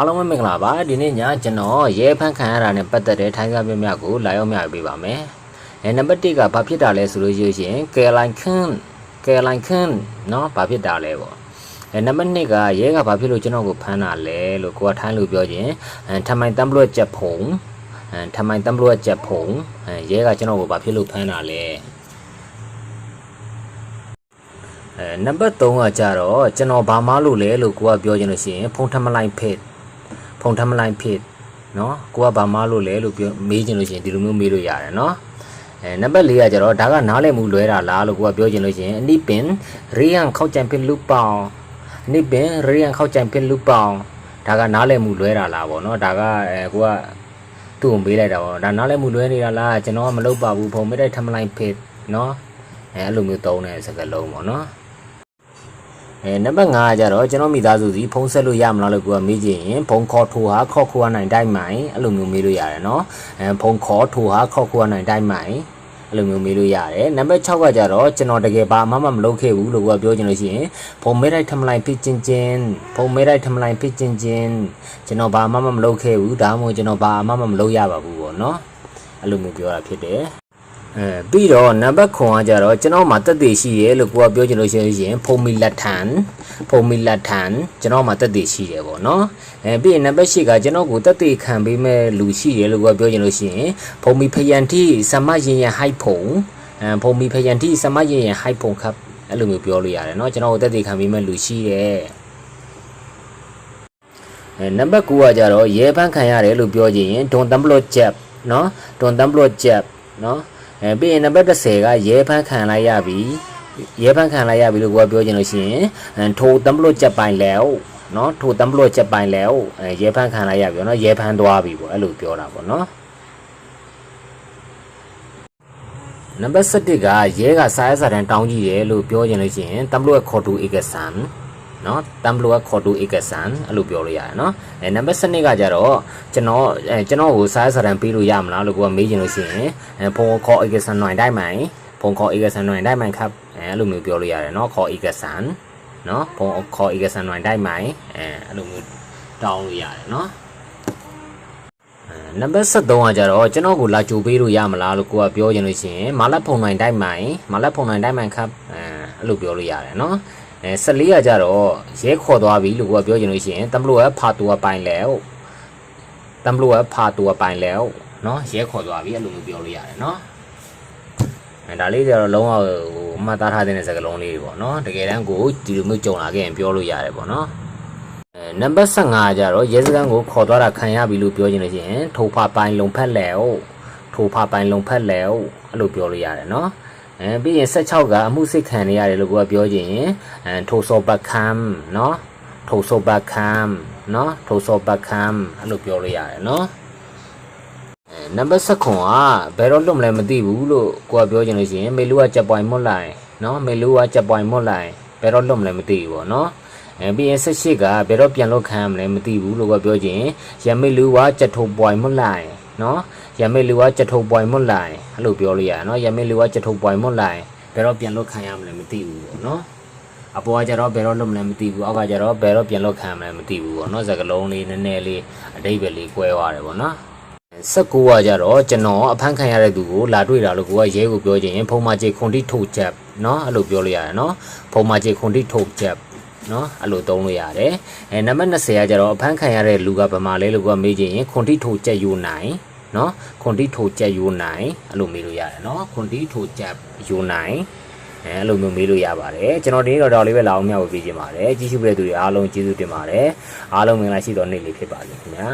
အားလုံးပဲမင်္ဂလာပါဒီနေ့ညကျွန်တော်ရဲဖန်ခံရတာနဲ့ပတ်သက်တဲ့ထိုင်းစားပြမြကိုလာရောက်မျှပေးပါမယ်။အဲနံပါတ်1ကဘာဖြစ်တာလဲဆိုလို့ရှိရင်ကယ်လိုင်ခန်းကယ်လိုင်ခန်းနော်ဘာဖြစ်တာလဲပေါ့။အဲနံပါတ်2ကရဲကဘာဖြစ်လို့ကျွန်တော်ကိုဖမ်းတာလဲလို့ကိုကထိုင်းလို့ပြောခြင်းထမိုင်တမ်ဘလွတ်ချက်ဖုံထမိုင်တမ်ဘလွတ်ချက်ဖုံရဲကကျွန်တော်ကိုဘာဖြစ်လို့ဖမ်းတာလဲ။အဲနံပါတ်3ကကြတော့ကျွန်တော်ဘာမှလို့လဲလို့ကိုကပြောခြင်းလို့ရှိရင်ဖုံထမလိုက်ဖစ် ဖုန်ထမ်းမလိုက်ဖြစ်နော်ကိုကဘာမလို့လဲလို့ပြောမေးချင်လို့ရှိရင်ဒီလိုမျိုးမေးလို့ရတယ်နော်အဲနံပါတ်၄ကကျတော့ဒါကနားလည်မှုလွဲတာလားလို့ကိုကပြောချင်လို့ရှိရင်အနိပင်ရေယံခောက်ကြံပင်လူပောင်အနိပင်ရေယံခောက်ကြံပင်လူပောင်ဒါကနားလည်မှုလွဲတာလားပေါ့နော်ဒါကအဲကိုကသူ့ကိုမေးလိုက်တာပေါ့ဒါနားလည်မှုလွဲနေတာလားကျွန်တော်ကမလုပ်ပါဘူးဖုံမေးတိုက်ထမလိုက်ဖြစ်နော်အဲအဲ့လိုမျိုးသုံးတဲ့စကားလုံးပေါ့နော် အဲနံပါတ်5ကကြတော့ကျွန်တော်မိသားစုစီဖုန်းဆက်လို့ရမလားလို့ကိုကမေးကြည့်ရင်ဖုန်းခေါ်ထိုးဟာခေါ်ခိုးနိုင်တိုက်မိုင်အဲ့လိုမျိုးမေးလို့ရတယ်နော်အဲဖုန်းခေါ်ထိုးဟာခေါ်ခိုးနိုင်တိုက်မိုင်အဲ့လိုမျိုးမေးလို့ရတယ်နံပါတ်6ကကြတော့ကျွန်တော်တကယ်ဘာမှမမလုပ်ခဲ့ဘူးလို့ကိုကပြောချင်လို့ရှိရင်ဖုန်းမေးတိုက်ထမလိုက်ဖြစ်ချင်းချင်းဖုန်းမေးတိုက်ထမလိုက်ဖြစ်ချင်းချင်းကျွန်တော်ဘာမှမမလုပ်ခဲ့ဘူးဒါမှမဟုတ်ကျွန်တော်ဘာမှမမလုပ်ရပါဘူးပေါ့နော်အဲ့လိုမျိုးပြောတာဖြစ်တယ် အဲပြီးတော့နံပါတ်9ကကြတော့ကျွန်တော်မှာတက်တည်ရှိရဲလို့ကိုကပြောချင်လို့ရှိရင်ဖုံမီလက်ထန်ဖုံမီလက်ထန်ကျွန်တော်မှာတက်တည်ရှိတယ်ပေါ့နော်အဲပြီးရင်နံပါတ်10ကကျွန်တော်ကိုတက်တည်ခံပေးမဲ့လူရှိတယ်လို့ကိုကပြောချင်လို့ရှိရင်ဖုံမီဖယန်တီစမရင်ရဟိုက်ဖုံအဲဖုံမီဖယန်တီစမရင်ရဟိုက်ဖုံครับအဲ့လိုမျိုးပြောလို့ရတယ်เนาะကျွန်တော်ကိုတက်တည်ခံပေးမဲ့လူရှိတယ်အဲနံပါတ်9ကကြတော့ရဲဖန်းခံရတယ်လို့ပြောချင်ရင်ဒွန်တမ်ဘလော့ချက်เนาะဒွန်တမ်ဘလော့ချက်เนาะ အဲပြီးရင်နံပါတ်30ကရဲဖန်းခံလိုက်ရပြီရဲဖန်းခံလိုက်ရပြီလို့ကိုကပြောချင်လို့ရှိရင်ထိုတံပလို့ချက်ပိုင်လဲဟုတ်နော်ထိုတံပလို့ချက်ပိုင်လဲဟုတ်ရဲဖန်းခံလိုက်ရပြီနော်ရဲဖန်းသွားပြီပေါ့အဲ့လိုပြောတာပေါ့နော်နံပါတ်7ကရဲကစားရစာတန်တောင်းကြည့်တယ်လို့ပြောချင်လို့ရှိရင်တံပလို့ခေါ်တူဧကဆန် နော်တမ်ဘလိုကခေါ်တူဧကဆန်အဲ့လိုပြောလို့ရတယ်နော်အဲနံပါတ်7ကကြတော့ကျွန်တော်အဲကျွန်တော်ကိုစားစာတန်ပေးလို့ရမလားလို့ကိုကမေးချင်လို့ရှိရင်အဲဖုန်းခေါ်ဧကဆန်နိုင်တိုင်းမိုင်ဖုန်းခေါ်ဧကဆန်နိုင်တိုင်းမိုင်ครับအဲအဲ့လိုမျိုးပြောလို့ရတယ်နော်ခေါ်ဧကဆန်နော်ဖုန်းခေါ်ဧကဆန်နိုင်တိုင်းမိုင်အဲအဲ့လိုမျိုးတောင်းလို့ရတယ်နော်နံပါတ်73ကကြတော့ကျွန်တော်ကိုလာကြိုပေးလို့ရမလားလို့ကိုကပြောချင်လို့ရှိရင်မာလက်ဖုန်နိုင်တိုင်းမိုင်မာလက်ဖုန်နိုင်တိုင်းမိုင်ครับအဲ အဲ့လိုပြောလို့ရတယ်နော်အဲ14ကကြတော့ရဲခေါ်သွားပြီလို့ကိုကပြောချင်လို့ရှိရင်တမ်ဘလိုကဖာတူကပိုင်လဲဟုတ်တမ်ဘလိုကဖာတူကပိုင်လဲဟုတ်နော်ရဲခေါ်သွားပြီအဲ့လိုမျိုးပြောလို့ရတယ်နော်အဲဒါလေးကြတော့လုံးဝဟိုမှတ်သားထားတဲ့စကားလုံးလေးတွေပေါ့နော်တကယ်တမ်းကိုဒီလိုမျိုးကြုံလာခဲ့ရင်ပြောလို့ရတယ်ပေါ့နော်အဲနံပါတ်15ကကြတော့ရဲစခန်းကိုခေါ်သွားတာခံရပြီလို့ပြောချင်လို့ရှိရင်ထိုဖာပိုင်လုံဖက်လဲဟုတ်ထိုဖာပိုင်လုံဖက်လဲဟုတ်အဲ့လိုပြောလို့ရတယ်နော် အဲပြီးရင်16ကအမှုစစ်ခံနေရတယ်လို့ကိုကပြောချင်ရင်အဲထိုဆောဘကမ်နော်ထိုဆောဘကမ်နော်ထိုဆောဘကမ်အဲ့လိုပြောလို့ရတယ်နော်နံပါတ်7ကဘယ်တော့လွတ်မလဲမသိဘူးလို့ကိုကပြောချင်လို့ရှိရင်မေလူကချက်ပွိုင်မွတ်လိုက်နော်မေလူကချက်ပွိုင်မွတ်လိုက်ဘယ်တော့လွတ်မလဲမသိဘူးပေါ့နော်အဲပြီးရင်18ကဘယ်တော့ပြန်လွတ်ခံရမလဲမသိဘူးလို့ကပြောချင်ရမေလူကချက်ထိုးပွိုင်မွတ်လိုက် เนาะ ရမေလူကချက်ထုတ်ပွိုင်မွတ်လိုက်အဲ့လိုပြောလို့ရတယ်နော်ရမေလူကချက်ထုတ်ပွိုင်မွတ်လိုက်ဘယ်တော့ပြန်လွတ်ခံရမလဲမသိဘူးပေါ့နော်အပေါ်ကကြတော့ဘယ်တော့လွတ်မလဲမသိဘူးအောက်ကကြတော့ဘယ်တော့ပြန်လွတ်ခံမလဲမသိဘူးပေါ့နော်စကလုံးလေးနည်းနည်းလေးအတိတ်ပဲလေးကွဲသွားတယ်ပေါ့နော်19ကကြတော့ကျွန်တော်အဖမ်းခံရတဲ့သူကိုလာတွေ့တာလို့ကိုကရဲကိုပြောချင်ရင်ဖုံမကြီးခွန်တိထုတ်ချက်နော်အဲ့လိုပြောလို့ရတယ်နော်ဖုံမကြီးခွန်တိထုတ်ချက်နော်အဲ့လိုသုံးလို့ရတယ်အဲနံပါတ်20ကကြတော့အဖမ်းခံရတဲ့လူကဗမာလဲလို့ကမေးချင်ရင်ခွန်တိထုတ်ချက်ယူနိုင် နော်ခွန်တိထိုချက်ယူနိုင်အဲ့လိုမေးလို့ရတယ်နော်ခွန်တိထိုချက်ယူနိုင်အဲအဲ့လိုမျိုးမေးလို့ရပါတယ်ကျွန်တော်ဒီနေ့တော့တော်လေးပဲလာအောင်မျှဝေပေးခြင်းပါတယ်ကြည့်ရှုပေးတဲ့သူတွေအားလုံးကျေးဇူးတင်ပါတယ်အားလုံးမင်္ဂလာရှိသောနေ့လေးဖြစ်ပါစေခင်ဗျာ